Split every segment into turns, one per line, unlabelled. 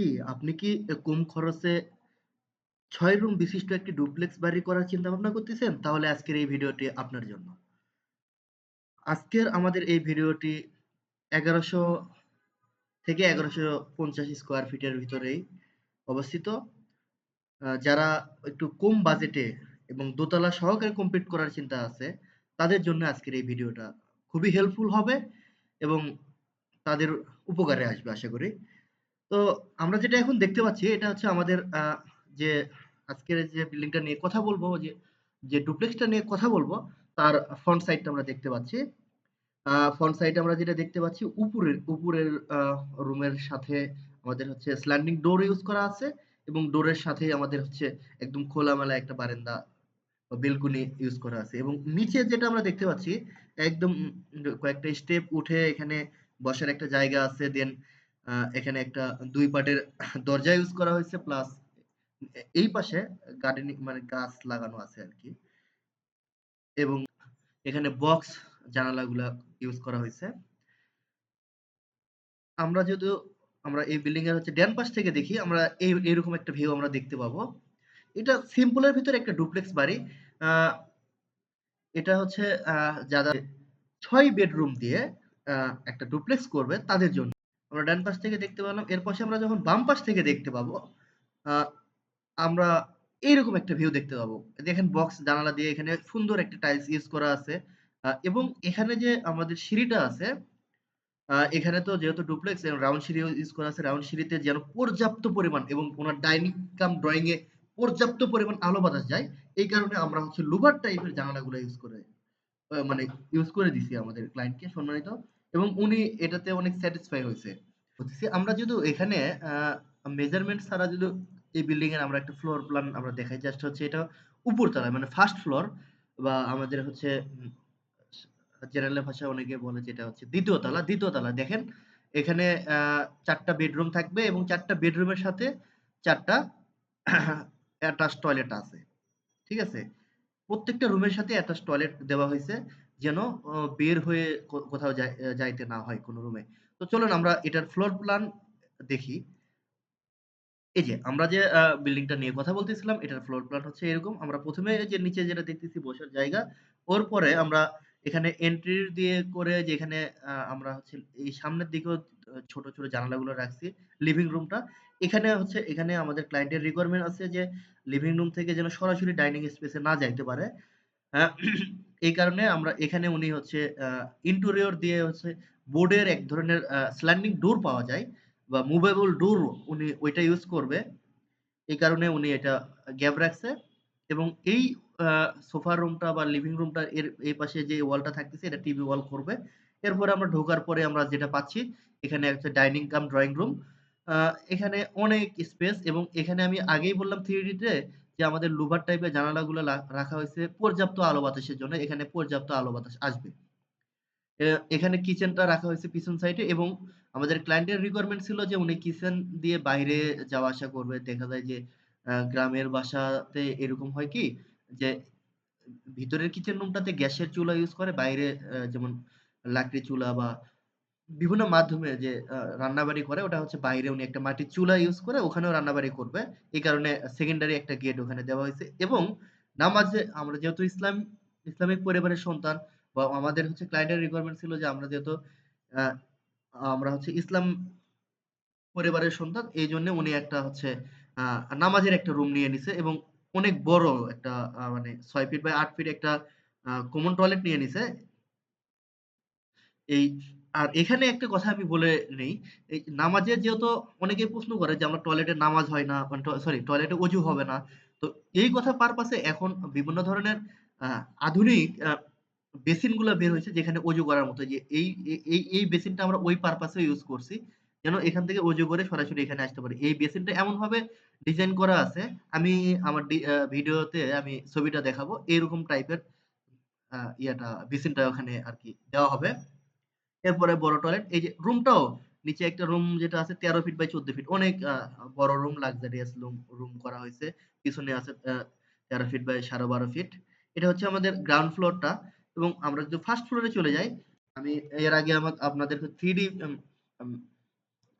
কি আপনি কি কম খরচে ৬ রুম বিশিষ্ট একটি ডুপ্লেক্স বাড়ি করার চিন্তা ভাবনা করতেছেন? তাহলে আজকের এই ভিডিওটি আপনার জন্য। আজকের আমাদের এই ভিডিওটি এগারোশো থেকে এগারোশো পঞ্চাশ স্কোয়ার ফিটের ভিতরেই অবস্থিত। যারা একটু কম বাজেটে এবং দোতলা সহকারে কমপ্লিট করার চিন্তা আছে, তাদের জন্য আজকের এই ভিডিওটা খুবই হেল্পফুল হবে এবং তাদের উপকারে আসবে আশা করি। তো আমরা যেটা এখন দেখতে পাচ্ছি এটা হচ্ছে আমাদের যে আজকের যে বিল্ডিংটা নিয়ে কথা বলব যে, যে ডুপ্লেক্সটা নিয়ে কথা বলব তার ফ্রন্ট সাইডটা আমরা দেখতে পাচ্ছি। ফ্রন্ট সাইডে আমরা যেটা দেখতে পাচ্ছি উপরের উপরের রুমের সাথে আমাদের হচ্ছে স্ল্যান্ডিং ডোর ইউজ করা আছে এবং ডোরের সাথে আমাদের হচ্ছে একদম খোলামেলা একটা বারান্দা বেলকনি ইউজ করা আছে এবং নিচে যেটা আমরা দেখতে পাচ্ছি একদম কয়েকটা স্টেপ উঠে এখানে বসার একটা জায়গা আছে। দেন এখানে একটা দুই পাটের দরজা ইউজ করা হয়েছে প্লাস এই পাশে গার্ডেনিং মানে গাছ লাগানো আছে আরকি। এবং এখানে বক্স জানালাগুলা ইউজ করা হইছে। আমরা যদিও আমরা এই বিল্ডিং এর হচ্ছে ডান পাশ থেকে দেখি, আমরা এই এরকম একটা ভিউ আমরা দেখতে পাবো। এটা সিম্পল এর ভিতরে একটা ডুপ্লেক্স বাড়ি। এটা হচ্ছে যারা ছয় বেডরুম দিয়ে একটা ডুপ্লেক্স করবে তাদের জন্য। আমরা ডান পাশ থেকে দেখতে পেলাম। এর পাশে আমরা যখন বাম পাশ থেকে দেখতে পাবো, আমরা এইরকম একটা ভিউ দেখতে পাবো। দেখেন বক্স জানালা দিয়ে এখানে সুন্দর একটা টাইলস ইউজ করা আছে। এবং এখানে যে আমাদের সিঁড়িটা আছে, এখানে তো যেহেতু ডুপ্লেক্স রাউন্ড সিঁড়ি ইউজ করা আছে। রাউন্ড সিঁড়িতে যেন পর্যাপ্ত পরিমাণ এবং ওনার ডাইনিং কাম ড্রয়িং এ পর্যাপ্ত পরিমাণ আলো বাতাস যায়। এই কারণে আমরা হচ্ছে লুভার টাইপের জানালাগুলো ইউজ করে মানে ইউজ করে দিছি আমাদের ক্লায়েন্টকে সম্মানিত এবং উনি এটাতে অনেক স্যাটিসফাই হইছে। হতেছি আমরা যদি এখানে মেজারমেন্ট ছাড়া যদি এই বিল্ডিং এর আমরা একটা ফ্লোর প্ল্যান আমরা দেখাই। জাস্ট হচ্ছে এটা উপরতলায় মানে ফার্স্ট ফ্লোর বা আমাদের হচ্ছে জেনারেল ভাষায় অনেকে বলে যে এটা হচ্ছে ২য় তলা। ২য় তলা দেখেন, এখানে আ ৪ টা বেডরুম থাকবে এবং ৪ টা বেডরুমের সাথে ৪ টা অ্যাটাচ টয়লেট আছে। ঠিক আছে? প্রত্যেকটা রুমের সাথে অ্যাটাচ টয়লেট দেওয়া হইছে। যেন বের হয়ে কোথাও যাই যাইতে না হয় কোনো রুমে। তো চলুন আমরা এটার ফ্লোর প্ল্যান দেখি। এই যে আমরা যে বিল্ডিংটা নিয়ে কথা বলতেছিলাম এটার ফ্লোর প্ল্যান হচ্ছে এরকম। আমরা প্রথমে যে নিচে যেটা দেখতেছি বসার জায়গা। ওর পরে আমরা এখানে এন্ট্রি দিয়ে করে যে এখানে আ আমরা হচ্ছে এই সামনের দিকেও ছোট, ছোট জানালাগুলো রাখছি। লিভিং রুমটা। এখানে হচ্ছে এখানে আমাদের ক্লায়েন্টের রিকোয়ারমেন্ট আছে যে লিভিং রুম থেকে যেন সরাসরি ডাইনিং স্পেসে না যাইতে পারে। এই কারণে আমরা এখানে উনি হচ্ছে ইন্টেরিয়র দিয়ে হচ্ছে বোর্ডের এক ধরনের স্ল্যান্ডিং ডোর পাওয়া যায় বা মুভেবল ডোর উনি ওইটা ইউজ করবে। এই কারণে উনি এটা গ্যাপ রাখছে এবং এই আ সোফা রুমটা বা লিভিং রুমটা এর এই পাশে যে ওয়ালটা থাকতেছে এটা টিভি ওয়াল করবে। এরপরে আমরা ঢোকার পরে আমরা যেটা পাচ্ছি এখানে একটা ডাইনিং কাম ড্রয়িং রুম। এখানে অনেক স্পেস এবং এখানে আমি আগেই বললাম 3D তে যে আমাদের লুভার টাইপের জানালাগুলো রাখা হইছে পর্যাপ্ত আলো বাতাসের জন্য। এখানে পর্যাপ্ত আলো বাতাস আসবে। এখানে কিচেনটা রাখা হয়েছে পিছন সাইডে এবং আমাদের ক্লায়েন্টের রিকোয়ারমেন্ট ছিল যে উনি কিচেন দিয়ে বাইরে যাওয়া আসা করবে। দেখা যায় যে গ্রামের বাসাতে এরকম হয় কি যে, ভিতরের কিচেন রুমটাতে গ্যাসের চুলা ইউজ করে, বাইরে যেমন, লাকড়ি চুলা বা বিভিন্ন মাধ্যমে যে রান্নাবাড়ি করে, ওটা হচ্ছে বাইরে উনি একটা মাটির চুলা ইউজ করে, ওখানেও রান্নাবাড়ি করবে। এই কারণে সেকেন্ডারি একটা গেট ওখানে দেওয়া হয়েছে এবং নামাজে আমরা যেহেতু ইসলাম, ইসলামিক পরিবারের সন্তান, বা আমাদের হচ্ছে ক্লায়েন্টের রিকোয়ারমেন্ট ছিল যে, আমরা যেহেতু আমরা হচ্ছে ইসলাম পরিবারের সন্তান, এই জন্য উনি একটা হচ্ছে নামাজের একটা রুম নিয়ে নিছে এবং অনেক বড় একটা মানে ছয় ফিট বাই আট ফিট একটা কমন টয়লেট নিয়ে নিছে। এই আর এখানে একটা কথা আমি বলে নেই। নামাজের যেহেতু অনেকেই প্রশ্ন করে যে আমরা টয়লেটে নামাজ হয় না, মানে সরি টয়লেটে অজু হবে না। তো এই কথা পারপাস এ এখন বিভিন্ন ধরনের আধুনিক আ বেসিনগুলা বের হইছে যেখানে অজু করার মতো যে এই এই এই বেসিনটা আমরা ওই পারপাস ইউজ করছি। যেন এখান থেকে অজু করে সরাসরি এখানে আসতে পারি। এই বেসিনটা এমনভাবে ডিজাইন করা আছে, আমি আমার ভিডিওতে আমি ছবিটা দেখাবো। এরকম টাইপের ইয়াটা বেসিনটা ওখানে আর কি দেওয়া হবে। এরপরে বড় টয়লেট। এই যে রুমটাও নিচে একটা রুম যেটা আছে ১৩ ফিট বাই ১৪ ফিট। অনেক বড় রুম লাক্সারিয়াস লুম রুম করা হইছে। পিছনে আছে ১৩ ফিট বাই ১২.৫ ফিট। এটা হচ্ছে আমাদের গ্রাউন্ড ফ্লোরটা এবং আমরা যদি ফার্স্ট ফ্লোরে চলে যাই, আমি এর আগে আমা আপনাদেরকে 3D এম আম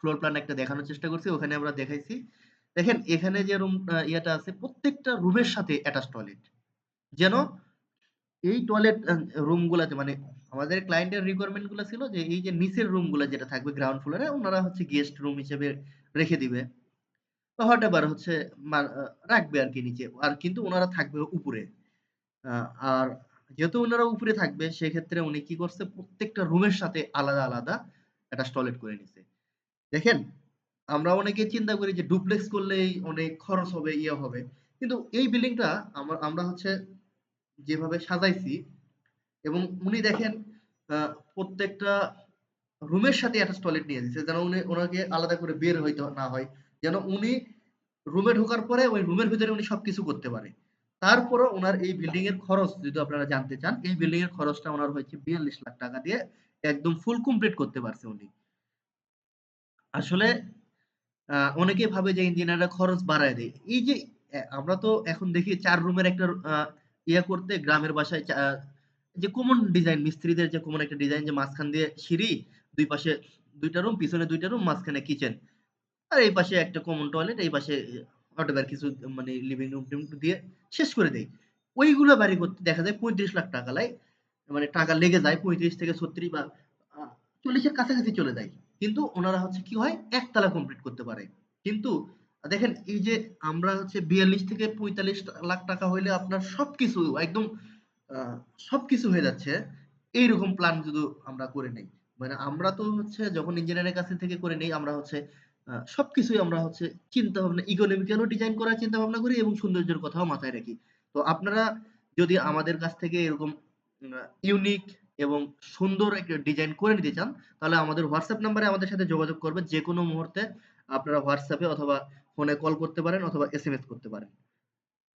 ফ্লোর প্ল্যান একটা দেখানোর চেষ্টা করছি। ওখানে আমরা দেখাইছি। দেখেন এখানে যে রুম ইয়েটা আছে প্রত্যেকটা রুমের সাথে অ্যাটাচ টয়লেট। যেন এই টয়লেট আ রুম গুলাতে মানে আমাদের ক্লায়েন্টের রিকোয়ারমেন্টগুলা ছিল যে এই যে নিচের রুমগুলা যেটা থাকবে গ্রাউন্ড ফ্লোরে উনারা হচ্ছে গেস্ট রুম হিসেবে রেখে দিবে। বা হোয়াটএভার হচ্ছে মা আ রাখবে আরকি নিচে। আর কিন্তু উনারা থাকবে উপরে। আর যেহেতু উনারা উপরে থাকবে সেক্ষেত্রে উনি কি করছে প্রত্যেকটা রুমের সাথে আলাদা, আলাদা অ্যাটাচ টয়লেট করে নিছে। দেখেন আমরা অনেকে চিন্তা করি যে ডুপ্লেক্স করলেই অনেক খরচ হবে, ইয়ে হবে। কিন্তু এই বিল্ডিংটা আমা আমরা হচ্ছে যেভাবে সাজাইছি এবং উনি দেখেন প্রত্যেকটা রুমের সাথে অ্যাটাচ টয়লেট নিয়ে দিছে। যেন উনি উনাকে আলাদা করে বের হইতে না হয়। যেন উনি রুমে ঢোকার পরে ওই রুমের ভিতরে উনি সবকিছু করতে পারে। তারপরও ওনার এই বিল্ডিং এর খরচ যদি আপনারা জানতে চান, এই বিল্ডিং এর খরচটা ওনার হয়েছে ৳৪২,০০,০০০ দিয়ে একদম ফুল কমপ্লিট করতে পারছে উনি। আসলে আ অনেকেই ভাবে যে ইঞ্জিনিয়াররা খরচ বাড়ায় দেয়। এই যে আমরা তো এখন দেখি চার রুমের একটা ইয়ে করতে গ্রামের বাসায় যে কমন ডিজাইন মিস্ত্রিদের যে কমন একটা ডিজাইন যে মাঝখান দিয়ে সিঁড়ি, দুই পাশে দুইটা রুম, পিছনে দুইটা রুম, মাঝখানে কিচেন। আর এই পাশে একটা কমন টয়লেট, এই পাশে হোয়াটএভার কিছু মানে লিভিং রুম-টিম দিয়ে শেষ করে দেয় ওইগুলো বাড়ি করতে দেখা যায় পঁয়ত্রিশ ৳৩৫,০০,০০০ লাই মানে টাকা লেগে যায় ৩৫ থেকে ৩৬ বা চল্লিশের কাছাকাছি চলে যায়। কিন্তু ওনারা হচ্ছে কি হয় একতলা কমপ্লিট করতে পারে। কিন্তু দেখেন এই যে আমরা হচ্ছে ৪২ থেকে ৪৫ লাখ টাকা হইলে আপনার সবকিছু একদম সবকিছু হয়ে যাচ্ছে। এইরকম প্ল্যান যদি আমরা করে নেই। মানে আমরা তো হচ্ছে যখন ইঞ্জিনিয়ারের কাছে থেকে করে নেই আমরা হচ্ছে সবকিছুই আমরা হচ্ছে চিন্তা ভাবনা ইকোনমিক্যাল ও ডিজাইন করার চিন্তা ভাবনা করি এবং সৌন্দর্যের কথাও মাথায় রাখি। তো আপনারা যদি আমাদের কাছ থেকে এরকম ইউনিক এবং সুন্দর একটা ডিজাইন করে নিতে চান, তাহলে আমাদের WhatsApp নাম্বারে আমাদের সাথে যোগাযোগ করবেন। যেকোনো মুহূর্তে আপনারা এ অথবা ফোনে কল করতে পারেন অথবা এসএমএস করতে পারেন।